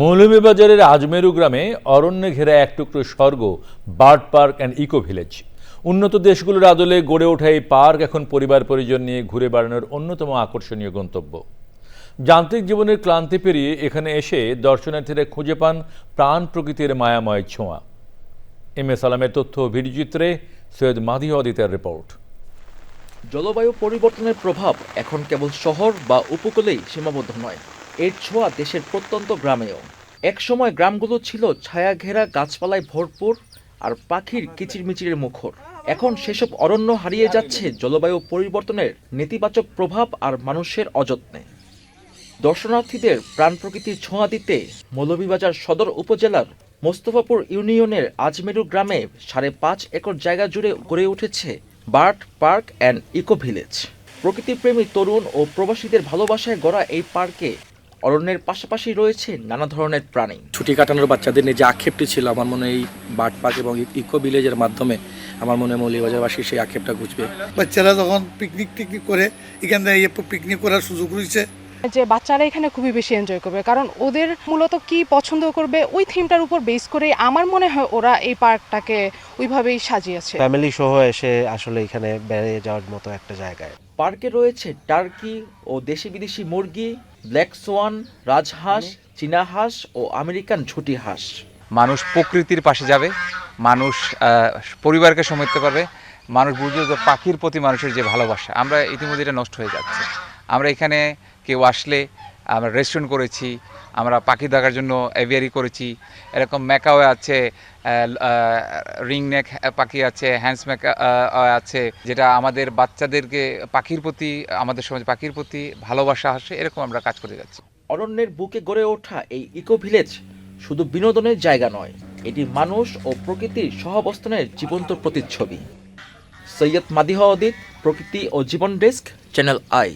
মৌলভীবাজারের আজমেরু গ্রামে অরণ্যে ঘেরা এক টুকরো স্বর্গ, bird park and eco village. উন্নত দেশগুলোর আদলে গড়ে ওঠা এই পার্ক এখন পরিবার পরিজন নিয়ে ঘুরে বেড়ানোর অন্যতম আকর্ষণীয় গন্তব্য। যান্ত্রিক জীবনের ক্লান্তি পেরিয়ে এখানে এসে দর্শনার্থীরা খুঁজে পান প্রাণ প্রকৃতির মায়াময় ছোঁয়া। এম এ সালামের তথ্য, ভিডিওচিত্রে সৈয়দ মাদি অদিতের রিপোর্ট। জলবায়ু পরিবর্তনের প্রভাব এখন কেবল শহর বা উপকূলেই সীমাবদ্ধ নয়। এর ছোঁয়া দেশের প্রত্যন্ত গ্রামেও। একসময় গ্রামগুলো ছিল ছায়া ঘেরা গাছপালায় ভরপুর আর পাখির কিচিরমিচিরের মুখর। এখন সেসব অরণ্য হারিয়ে যাচ্ছে জলবায়ু পরিবর্তনের নেতিবাচক প্রভাব আর মানুষের অযত্নে। দর্শনার্থীদের প্রাণ প্রকৃতির ছোঁয়া দিতে মৌলভীবাজার সদর উপজেলার মোস্তফাপুর ইউনিয়নের আজমেরু গ্রামে সাড়ে পাঁচ একর জায়গা জুড়ে গড়ে উঠেছে bird park and eco village. প্রকৃতিপ্রেমী তরুণ ও প্রবাসীদের ভালোবাসায় গড়া এই পার্কে অরণ্যের পাশাপাশি রয়েছে নানা ধরনের প্রাণী। ছুটি কাটানোর বাচ্চাদের নিয়ে যে আক্ষেপটি ছিল আমার মনে এই বার্ড পার্ক এবং ইকো ভিলেজের মাধ্যমে আমার মনে মৌলিবাজারবাসী সেই আক্ষেপটা ঘুচবে। বাচ্চারা যখন পিকনিক টিকনিক করে এখান থেকে পিকনিক করার সুযোগ রয়েছে। যে বাচ্চারা এখানে খুবই বেশি এনজয় করবে কারণ ওদের মূলত কি পছন্দ করবে ওই থিমটার উপর বেস করে আমার মনে হয় ওরা এই পার্কটাকে ওইভাবেই সাজিয়েছে। ফ্যামিলি সহ এসে আসলে এখানে বেড়ে যাওয়ার মতো একটা জায়গায়। পার্কে রয়েছে টার্কি ও দেশি বিদেশি মুরগি ব্ল্যাক সোয়ান রাজহাঁস চীনা হাঁস ও আমেরিকান ঝুটি হাঁস মানুষ প্রকৃতির পাশে যাবে, মানুষ পরিবারকে সময় দিতে পারবে মানুষ বুঝবে যে পাখির প্রতি মানুষের যে ভালোবাসা, আমরা ইতিমধ্যে এটা নষ্ট হয়ে যাচ্ছে। আমরা এখানে কেউ আসলে আমরা রেস্টুরেন্ট করেছি, আমরা পাখি দেখার জন্য এভিয়ারি করেছি। এরকম ম্যাকাও আছে রিং নেক পাখি আছে হ্যান্ডস ম্যাকা আছে, যেটা আমাদের বাচ্চাদেরকে, পাখির প্রতি, আমাদের সমাজে পাখির প্রতি ভালোবাসা আসে, এরকম আমরা কাজ করে যাচ্ছি। অরণ্যের বুকে গড়ে ওঠা এই ইকো ভিলেজ শুধু বিনোদনের জায়গা নয়, এটি মানুষ ও প্রকৃতির সহাবস্থানের জীবন্ত প্রতিচ্ছবি। সৈয়দ মাদিহ অদিত, প্রকৃতি ও জীবন ডেস্ক, চ্যানেল আই।